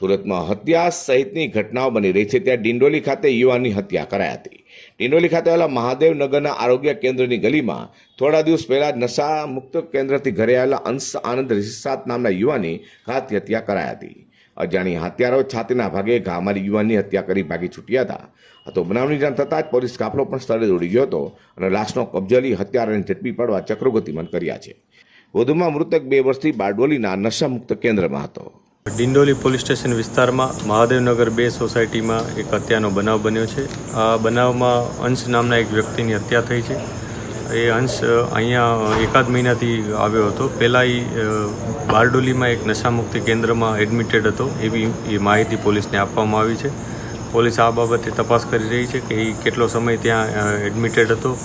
સુરતમાં હત્યા સહિતની ઘટનાઓ બની રહી છે. ત્યાં ડિંડોલી ખાતે યુવાનની હત્યા કરાઈ હતી. ડિંડોલી ખાતે આવેલા મહાદેવનગરના આરોગ્ય કેન્દ્રની ગલીમાં થોડા દિવસ પહેલા નશા મુક્ત કેન્દ્રથી ઘરે આવેલા અંશ આનંદ રિસાત નામના યુવાની ઘાત હત્યા કરાઈ હતી. અજાણી હત્યારો છાતીના ભાગે ઘા મારી યુવાનની હત્યા કરી ભાગી છૂટ્યા હતા. તો બનાવની જાણ થતાં જ પોલીસ કાફલો પણ સ્થળે દોડી ગયો હતો અને લાશનો કબજો લઈ હત્યારાને ઝડપી પાડવા ચક્રો ગતિમાન કર્યા છે. વધુમાં મૃતક બે વર્ષથી બારડોલીના નશામુક્ત કેન્દ્રમાં હતો. ડિંડોલી પોલીસ સ્ટેશન વિસ્તારમાં મહાદેવનગર બે સોસાયટીમાં એક હત્યાનો બનાવ બન્યો છે. આ બનાવમાં અંશ નામના એક વ્યક્તિની હત્યા થઈ છે. એ અંશ અહીંયા એકાદ મહિનાથી આવ્યો હતો. પહેલાં એ બારડોલીમાં એક નશામુક્તિ કેન્દ્રમાં એડમિટેડ હતો. એવી એ માહિતી પોલીસને આપવામાં આવી છે. પોલીસ આ બાબતે તપાસ કરી રહી છે કે એ કેટલો સમય ત્યાં એડમિટેડ હતો.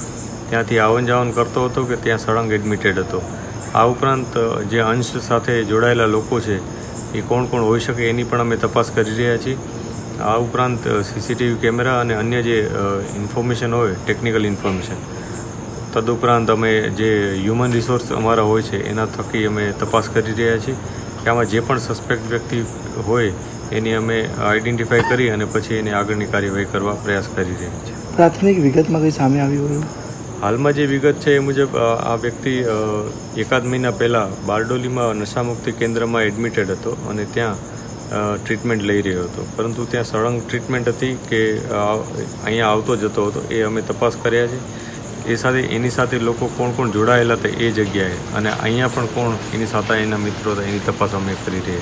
ત્યાંથી આવન જાવન કરતો હતો કે ત્યાં સળંગ એડમિટેડ હતો. આ ઉપરાંત જે અંશ સાથે જોડાયેલા લોકો છે એ કોણ કોણ હોઈ શકે એની પણ અમે તપાસ કરી રહ્યા છીએ. આ ઉપરાંત સીસીટીવી કેમેરા અને અન્ય જે ઇન્ફોર્મેશન હોય, ટેકનિકલ ઇન્ફોર્મેશન. તદુપરાંત અમે જે હ્યુમન રિસોર્સ અમારા હોય છે, એના થકી અમે તપાસ કરી રહ્યા છીએ. કે આમાં જે પણ સસ્પેક્ટ વ્યક્તિ હોય, એની અમે આઈડેન્ટિફાઈ કરી અને પછી એની આગળની કાર્યવાહી કરવા પ્રયાસ કરી રહ્યા છીએ. પ્રાથમિક વિગતમાં કંઈ સામે આવ્યું હોય હાલમાં જે વિગત છે એ મુજબ આ વ્યક્તિ એકાદ મહિના પહેલાં બારડોલીમાં નશામુક્તિ કેન્દ્રમાં એડમિટેડ હતો અને ત્યાં ટ્રીટમેન્ટ લઈ રહ્યો હતો. પરંતુ ત્યાં સળંગ ટ્રીટમેન્ટ હતી કે અહીંયા આવતો જતો હતો, એ અમે તપાસ કર્યા છે. એ સાથે, એની સાથે લોકો કોણ કોણ જોડાયેલા હતા એ જગ્યાએ અને અહીંયા પણ કોણ એની સાથે એના મિત્રો હતા એની તપાસ અમે કરી રહ્યા છીએ.